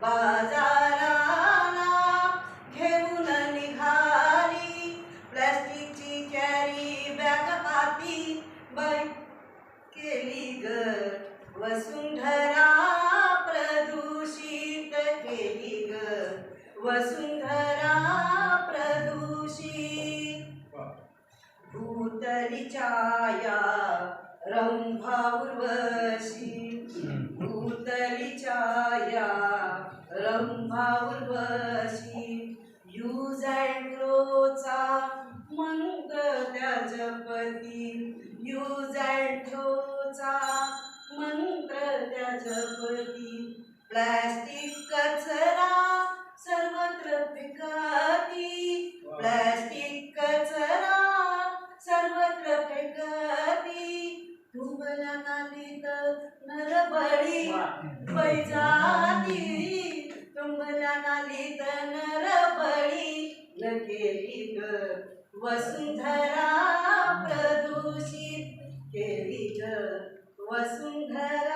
बाजाराला घेऊन निघाली. प्लॅस्टिकची कॅरी बॅग हाती बै केली ग. वसुंधरा प्रदूषित केली ग. वसुंधरा प्रदूषित. भूतली छाया रंभा उर्वर रंभा उर्वशी यूज अँड थ्रोचा मंत्र त्या जपती यूज अँड थ्रोचा मंत्र त्या जपती प्लॅस्टिक कचरा सर्वत्र फेकती. प्लॅस्टिक कचरा सर्वत्र फेकती. तुंबल्या नालीत नरबळी पैजाती वसुंधरा प्रदूषित केली ग वसुंधरा